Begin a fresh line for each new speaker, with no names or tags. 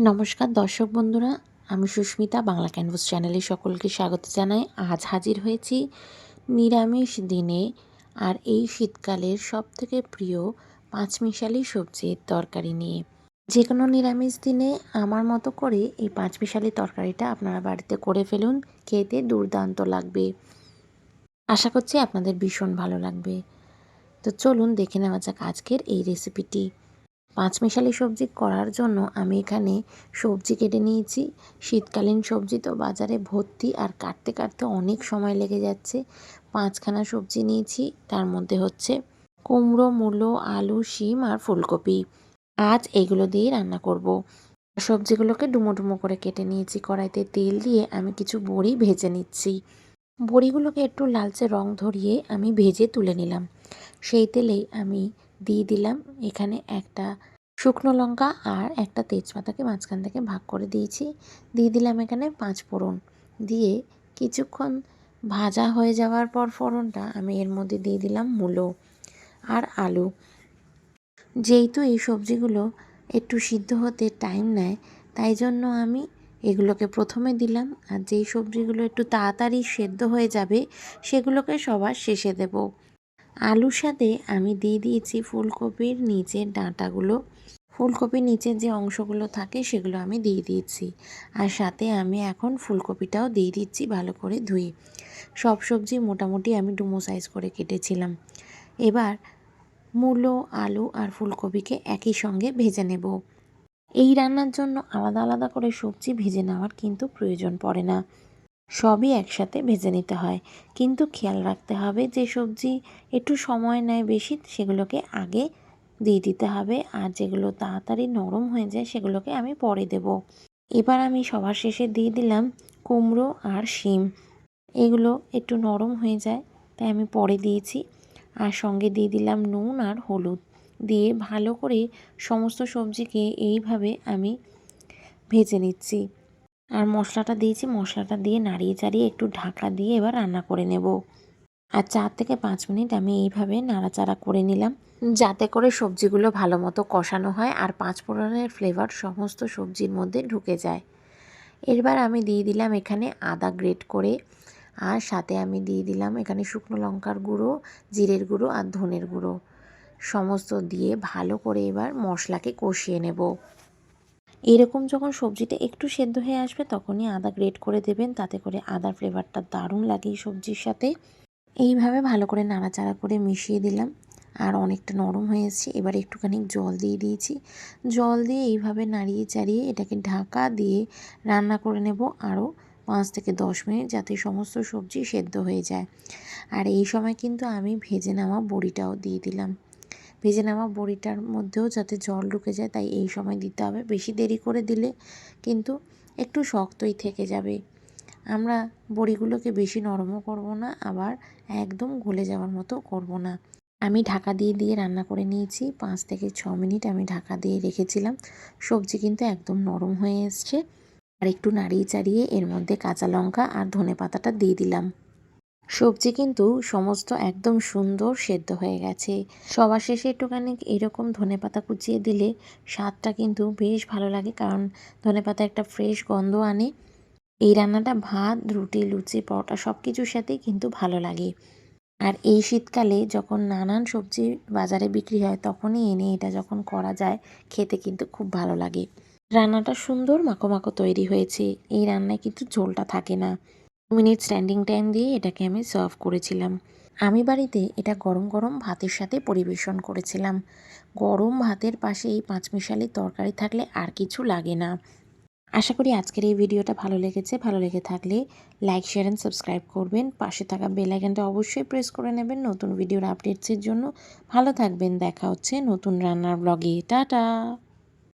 নমস্কার দর্শক বন্ধুরা, আমি সুস্মিতা, বাংলা ক্যানভাস চ্যানেলে সকলকে স্বাগত জানাই। আজ হাজির হয়েছি নিরামিষ দিনে আর এই শীতকালের সবথেকে প্রিয় পাঁচমিশালি সবজির তরকারি নিয়ে। যে কোনো নিরামিষ দিনে আমার মতো করে এই পাঁচমিশালি তরকারিটা আপনারা বাড়িতে করে ফেলুন, খেতে দুর্দান্ত লাগবে। আশা করছি আপনাদের ভীষণ ভালো লাগবে। তো চলুন দেখে নেওয়া যাক আজকের এই রেসিপিটি পাঁচমিশালি সবজি করার জন্য আমি এখানে সবজি কেটে নিয়েছি। শীতকালীন সবজি তো বাজারে ভর্তি আর কাটতে কাটতে অনেক সময় লেগে যাচ্ছে। পাঁচখানা সবজি নিয়েছি, তার মধ্যে হচ্ছে কুমড়ো, মূলো, আলু, শিম আর ফুলকপি। আজ এগুলো দিয়ে রান্না করব। সবজিগুলোকে ডুমো ডুমো করে কেটে নিয়েছি। কড়াইতে তেল দিয়ে আমি কিছু বড়ি ভেজে নিচ্ছি। বড়িগুলোকে একটু লালচে রং ধরিয়ে আমি ভেজে তুলে নিলাম। সেই তেলেই আমি দিয়ে দিলাম। এখানে একটা শুকনো লঙ্কা আর একটা তেজপাতাকে মাঝখান থেকে ভাগ করে দিয়েছি। দিয়ে দিলাম এখানে পাঁচ ফোড়ন। দিয়ে কিছুক্ষণ ভাজা হয়ে যাওয়ার পর ফোড়নটা আমি এর মধ্যে দিয়ে দিলাম মূলো আর আলু। যেহেতু এই সবজিগুলো একটু সিদ্ধ হতে টাইম নেয়, তাই জন্য আমি এগুলোকে প্রথমে দিলাম আর যেই সবজিগুলো একটু তাড়াতাড়ি সেদ্ধ হয়ে যাবে, সেগুলোকে সবার শেষে দেবো। আলুর সাথে আমি দিয়ে দিয়েছি ফুলকপির নিচের ডাঁটাগুলো। ফুলকপির নিচের যে অংশগুলো থাকে সেগুলো আমি দিয়ে দিয়েছি। আর সাথে আমি এখন ফুলকপিটাও দিয়ে দিচ্ছি ভালো করে ধুয়ে। সব সবজি মোটামুটি আমি ডুমো সাইজ করে কেটেছিলাম। এবার মূলো, আলু আর ফুলকপিকে একই সঙ্গে ভেজে নেব। এই রান্নার জন্য আলাদা আলাদা করে সবজি ভেজে নেওয়ার কিন্তু প্রয়োজন পড়ে না। সবই একসাথে ভেজে নিতে হয়। কিন্তু খেয়াল রাখতে হবে যে সবজি একটু সময় নেয় বেশি, সেগুলোকে আগে দিয়ে দিতে হবে। আর যেগুলো তাড়াতাড়ি নরম হয়ে যায়, সেগুলোকে আমি পরে দেব। এবার আমি সবার শেষে দিয়ে দিলাম কুমড়ো আর শিম। এগুলো একটু নরম হয়ে যায়, তাই আমি পরে দিয়েছি। আর সঙ্গে দিয়ে দিলাম নুন আর হলুদ। দিয়ে ভালো করে সমস্ত সবজিকে এইভাবে আমি ভেজে নিচ্ছি। আর মশলাটা দিয়েছি, মশলাটা দিয়ে নাড়িয়ে চাড়িয়ে একটু ঢাকা দিয়ে এবার রান্না করে নেব। আর চার থেকে পাঁচ মিনিট আমি এইভাবে নাড়াচাড়া করে নিলাম। যাতে করে সবজিগুলো ভালো মতো কষানো হয় আর পাঁচ ফোড়নের ফ্লেভার সমস্ত সবজির মধ্যে ঢুকে যায়। এবার আমি দিয়ে দিলাম এখানে আদা গ্রেট করে আর সাথে আমি দিয়ে দিলাম এখানে শুকনো লঙ্কার গুঁড়ো, জিরের গুঁড়ো আর ধনের গুঁড়ো। সমস্ত দিয়ে ভালো করে এবার মশলাকে কষিয়ে নেব। এরকম যখন সবজিটা একটু সেদ্ধ হয়ে আসবে, তখনই আদা গ্রেট করে দেবেন। তাতে করে আদার ফ্লেভারটা দারুণ লাগে এই সবজির সাথে। এইভাবে ভালো করে নাড়াচাড়া করে মিশিয়ে দিলাম। আর অনেকটা নরম হয়েছে। এবার একটুখানি জল দিয়ে দিয়েছি। জল দিয়ে এইভাবে নাড়িয়ে চাড়িয়ে এটাকে ঢাকা দিয়ে রান্না করে নেব আরও পাঁচ থেকে দশ মিনিট যাতে সমস্ত সবজি সেদ্ধ হয়ে যায়। আর এই সময় কিন্তু আমি ভেজে নেওয়া বড়িটাও দিয়ে দিলাম। ভেজে নেওয়া বড়িটার মধ্যেও যাতে জল ঢুকে যায়, তাই এই সময় দিতে হবে। বেশি দেরি করে দিলে কিন্তু একটু শক্তই থেকে যাবে। আমরা বড়িগুলোকে বেশি নরমও করব না, আবার একদম গলে যাওয়ার মতো করব না। আমি ঢাকা দিয়ে দিয়ে রান্না করে নিয়েছি। পাঁচ থেকে ছ মিনিট আমি ঢাকা দিয়ে রেখেছিলাম। সবজি কিন্তু একদম নরম হয়ে এসছে। আর একটু নাড়িয়ে, চাড়িয়ে এর মধ্যে কাঁচা লঙ্কা আর ধনে পাতাটা দিয়ে দিলাম। সবজি কিন্তু সমস্ত একদম সুন্দর সেদ্ধ হয়ে গেছে। সবার শেষে একটুখানি এরকম ধনে পাতা কুচিয়ে দিলে স্বাদটা কিন্তু বেশ ভালো লাগে, কারণ ধনে পাতা একটা ফ্রেশ গন্ধ আনে। এই রান্নাটা ভাত, রুটি, লুচি, পরোটা সব কিছুর সাথেই কিন্তু ভালো লাগে। আর এই শীতকালে যখন নানান সবজি বাজারে বিক্রি হয়, তখনই এনে এটা যখন করা যায়, খেতে কিন্তু খুব ভালো লাগে। রান্নাটা সুন্দর মাখো মাখো তৈরি হয়েছে। এই রান্নায় কিন্তু ঝোলটা থাকে না। মিনিট স্ট্যান্ডিং টাইম দিয়ে এটাকে আমি সার্ভ করেছিলাম। আমি বাড়িতে এটা গরম গরম ভাতের সাথে পরিবেশন করেছিলাম। গরম ভাতের পাশে এই পাঁচমিশালি তরকারি থাকলে আর কিছু লাগে না। আশা করি আজকের এই ভিডিওটা ভালো লেগেছে। ভালো লেগে থাকলে লাইক, শেয়ার অ্যান্ড সাবস্ক্রাইব করবেন। পাশে থাকা বেল আইকনটা অবশ্যই প্রেস করে নেবেন নতুন ভিডিওর আপডেটসের জন্য। ভালো থাকবেন। দেখা হচ্ছে নতুন রান্নার ব্লগে। টাটা!